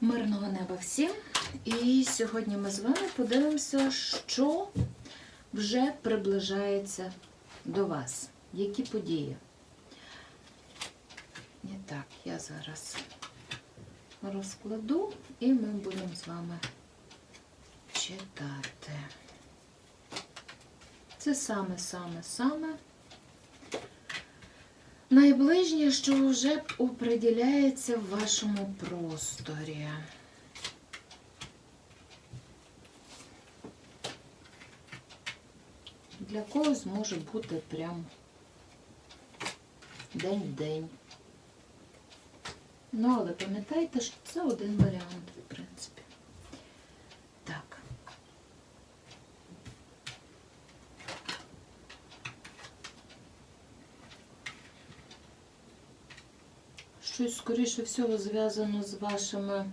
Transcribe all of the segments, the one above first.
Мирного неба всім. І сьогодні ми з вами подивимося, що вже приближається до вас. Які події. І так, я зараз розкладу і ми будемо з вами читати. Це саме-саме-саме найближнє, що вже определяється в вашому просторі. Для когось може бути прям день-день. Ну, але пам'ятайте, що це один варіант, в принципі. Так. Щось, скоріше всього, зв'язано з вашими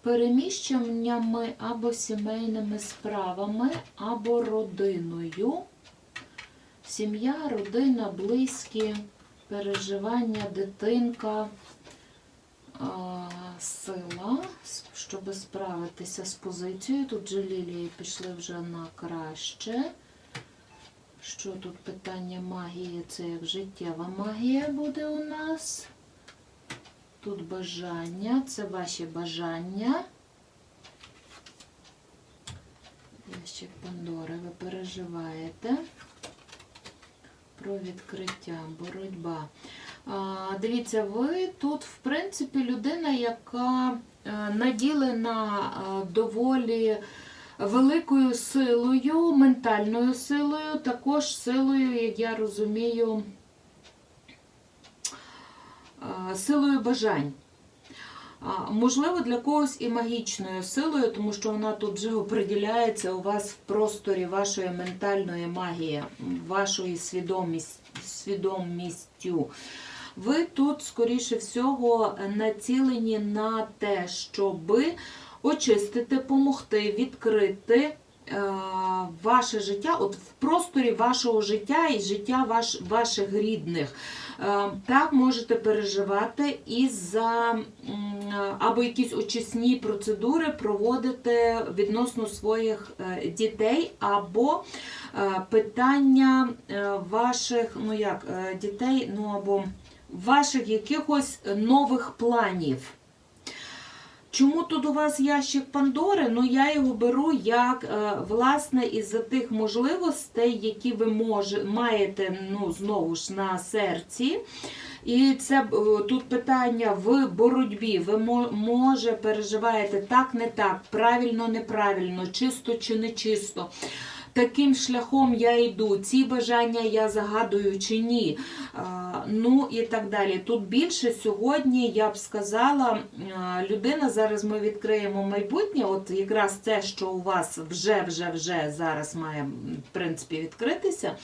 переміщеннями або сімейними справами, або родиною. Сім'я, родина, близькі, переживання, дитинка, сила, щоб справитися з позицією. Тут же лілії пішли вже на краще. Що тут питання магії? Це як життєва магія буде у нас. Тут бажання, це ваші бажання. Ящик Пандори, ви переживаєте про відкриття, боротьба. А, Дивіться, ви тут, в принципі, людина, яка е, наділена е, доволі великою силою, ментальною силою, також силою, як я розумію, силою бажань. Можливо, для когось і магічною силою, тому що вона тут вже оприділяється у вас в просторі вашої ментальної магії, вашої свідомість, свідомістю. Ви тут, скоріше всього, націлені на те, щоби очистити, помогти, відкрити е, ваше життя, от в просторі вашого життя і життя ваш, ваших рідних. Е, Так можете переживати і за або якісь очисні процедури проводити відносно своїх е, дітей, або е, питання е, ваших, ну як, е, дітей, ну або ваших якихось нових планів. Чому тут у вас ящик Пандори? Ну, я його беру як, е, власне, із-за тих можливостей, які ви може, маєте ну, знову ж на серці. І це е, тут питання в боротьбі. Ви може переживаєте так, не так, правильно, неправильно, чисто чи не чисто. Таким шляхом я йду, ці бажання я загадую чи ні. Ну і так далі. Тут більше сьогодні я б сказала, людина, зараз ми відкриємо майбутнє, от якраз це, що у вас вже, вже, вже зараз має, в принципі, відкритися.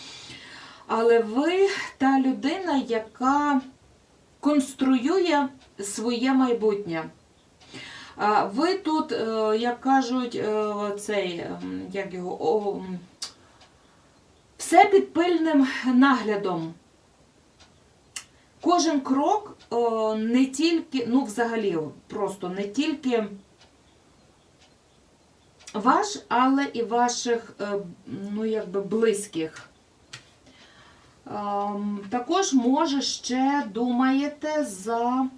Але ви та людина, яка конструює своє майбутнє. Ви тут, е, як кажуть, е, цей, ем, як його, о, все під пильним наглядом. Кожен крок о, не тільки, ну взагалі, просто не тільки ваш, але і ваших, е, ну, якби близьких. Ем, Також, може, ще думаєте за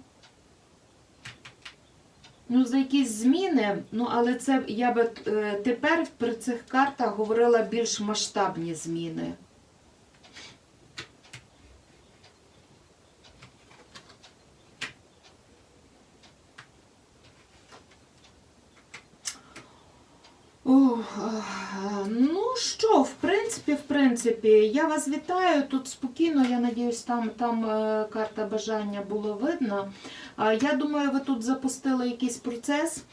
Ну, за якісь зміни, ну, але це я би е, тепер при цих картах говорила більш масштабні зміни. Ох, ну що, в принципі, в принципі, я вас вітаю. Тут спокійно, я надіюсь, там, там е, карта бажання було видно. Я думаю, ви тут запустили якийсь процес,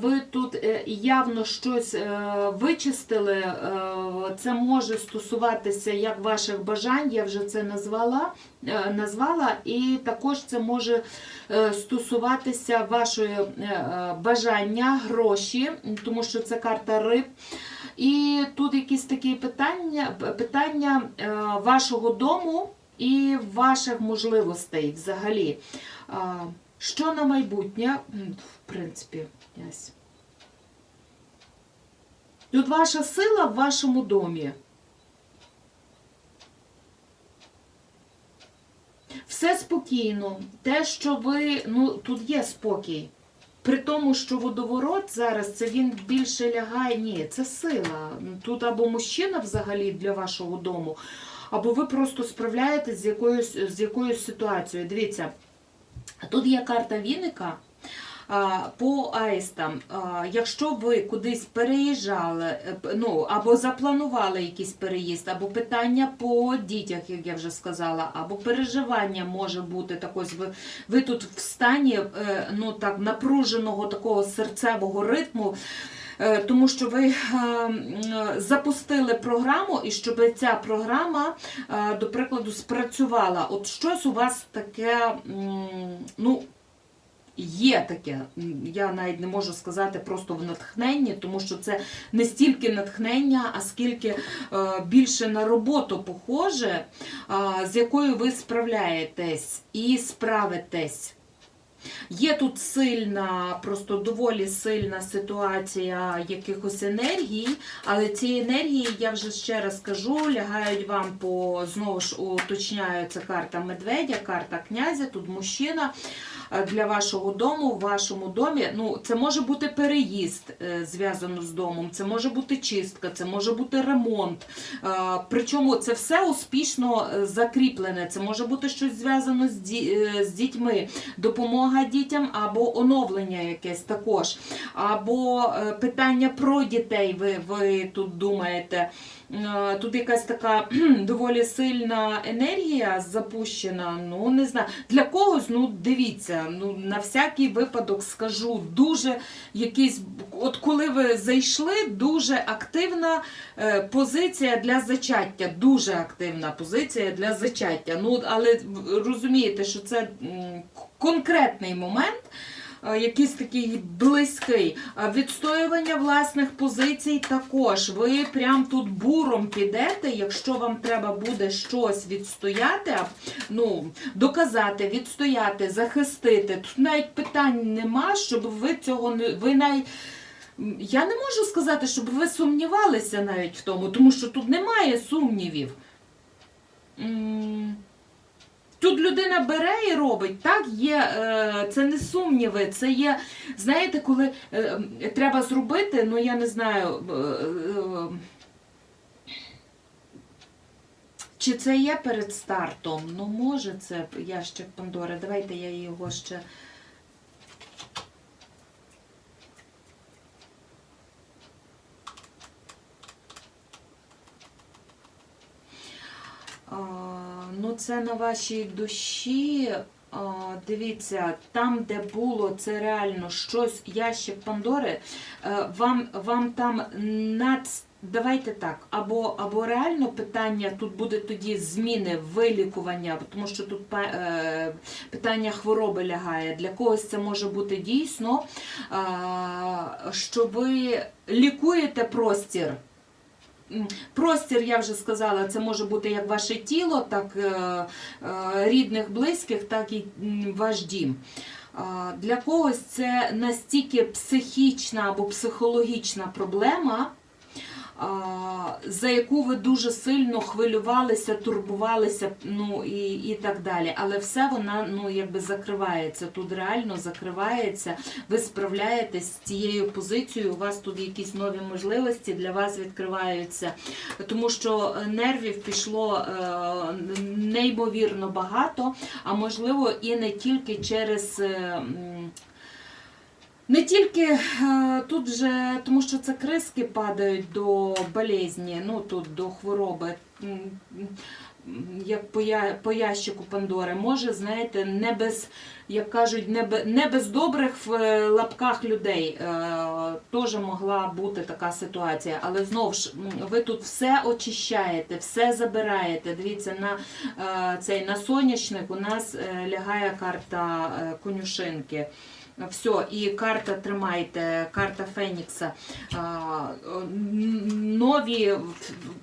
ви тут е, явно щось е, вичистили. Е, Це може стосуватися як ваших бажань, я вже це назвала, е, назвала, і також це може е, стосуватися вашої е, е, бажання, гроші, тому що це карта риб. І тут якісь такі питання, питання е, вашого дому і ваших можливостей взагалі. Що на майбутнє? В принципі. Тут ваша сила в вашому домі. Все спокійно. Те, що ви. Ну, тут є спокій. При тому, що водоворот зараз це він більше лягає. Ні, це сила. Тут або мужчина взагалі для вашого дому, або ви просто справляєтесь з якоюсь, з якоюсь ситуацією. Дивіться, тут є карта Віника. По аїстам, якщо ви кудись переїжджали, е, ну або запланували якийсь переїзд, або питання по дітях, як я вже сказала, або переживання може бути так ви, ви тут в стані е, ну так напруженого такого серцевого ритму. е, Тому що ви запустили програму, і щоб ця програма, до прикладу, спрацювала. От щось у вас таке, ну, Є таке, я навіть не можу сказати просто в натхненні, тому що це не стільки натхнення, а скільки е, більше на роботу похоже, е, з якою ви справляєтесь і справитесь. Є тут сильна, просто доволі сильна ситуація якихось енергій, але ці енергії, я вже ще раз кажу, лягають вам по знову ж уточняю, це карта медведя, карта князя, тут мужчина для вашого дому, в вашому домі. Ну, це може бути переїзд е, зв'язано з домом, це може бути чистка, це може бути ремонт. Е, Причому це все успішно е, закріплене. Це може бути щось зв'язано з, ді- е, з дітьми, допомога дітям або оновлення якесь також, або е, питання про дітей. Ви, ви тут думаєте. Е, Тут якась така доволі сильна енергія запущена. Ну не знаю. Для когось, ну дивіться, ну на всякий випадок скажу, дуже якийсь, от коли ви зайшли, дуже активна е, позиція для зачаття. Дуже активна позиція для зачаття. Ну, але розумієте, що це конкретний момент. Е, Якийсь такий близький. Відстоювання власних позицій також. Ви прям тут буром підете, якщо вам треба буде щось відстояти, ну, доказати, відстояти, захистити. Тут навіть питань нема, щоб ви цього не. Ви навіть. Я не можу сказати, щоб ви сумнівалися навіть в тому, тому що тут немає сумнівів. Тут людина бере і робить, так є, е, це не сумніви, це є, знаєте, коли е, треба зробити, ну я не знаю, е, чи це є перед стартом? Ну, може, це ящик Пандори. Давайте я його ще. Це на вашій душі. Дивіться, там, де було це реально щось, ящик Пандори, е, вам, вам там над. Давайте так, або, або реально питання тут буде тоді зміни вилікування, тому що тут е, питання хвороби лягає. Для когось це може бути дійсно, що ви лікуєте простір. Простір, я вже сказала, це може бути як ваше тіло, так е, е, рідних, близьких, так і ваш дім. Для когось це настільки психічна або психологічна проблема, за яку ви дуже сильно хвилювалися, турбувалися, ну і, і так далі. Але все вона ну, якби закривається. Тут реально закривається. Ви справляєтесь з цією позицією. У вас тут якісь нові можливості для вас відкриваються. Тому що нервів пішло е, неймовірно багато, а можливо і не тільки через. Не тільки е, тут же, тому що це криски падають до болезні, ну тут до хвороби. Як по, я, по ящику Пандори, може, знаєте, не без, як кажуть, не, бе- не без добрих в е, лапках людей е, теж могла бути така ситуація. Але знову ж, ви тут все очищаєте, все забираєте. Дивіться, на цей на сонячник у нас лягає карта конюшинки. Все, і карта тримайте, карта Фенікса. Нові,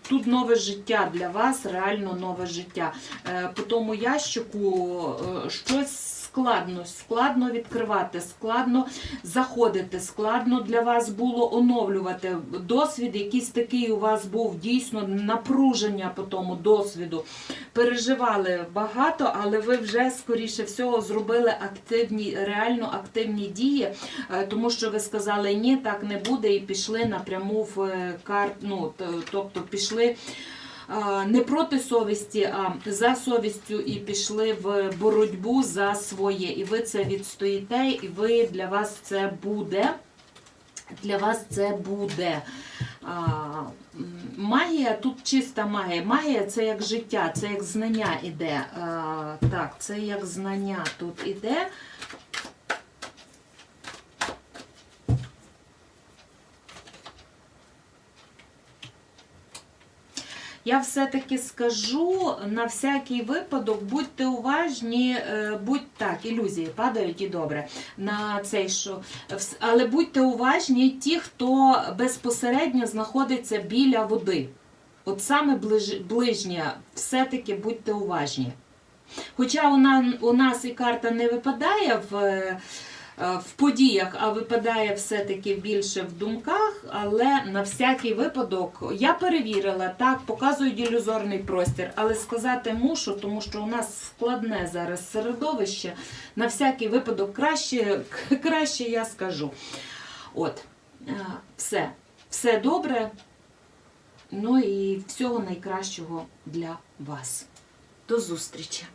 тут нове життя для вас, реально нове життя. Е, По тому ящику е, щось складно, складно відкривати, складно заходити, складно для вас було оновлювати досвід, якийсь такий у вас був дійсно напруження по тому досвіду. Переживали багато, але ви вже скоріше всього зробили активні, реально активні дії, е, тому що ви сказали ні, так не буде, і пішли напряму в е, кар... ну, тобто пішли. Не проти совісті, а за совістю і пішли в боротьбу за своє. І ви це відстоїте, і ви для вас це буде. Для вас це буде. Магія тут чиста магія. Магія це як життя, це як знання іде. Так, це як знання тут іде. Я все-таки скажу на всякий випадок, будьте уважні, е, будь так, ілюзії падають і добре на цей що. Але будьте уважні ті, хто безпосередньо знаходиться біля води. От саме ближ, ближнє, все-таки будьте уважні. Хоча у, у нас і карта не випадає в, е, в подіях, а випадає все-таки більше в думках, але на всякий випадок я перевірила, так, показують ілюзорний простір, але сказати мушу, тому що у нас складне зараз середовище. На всякий випадок краще, краще я скажу. От, е, все, все добре. Ну і всього найкращого для вас. До зустрічі!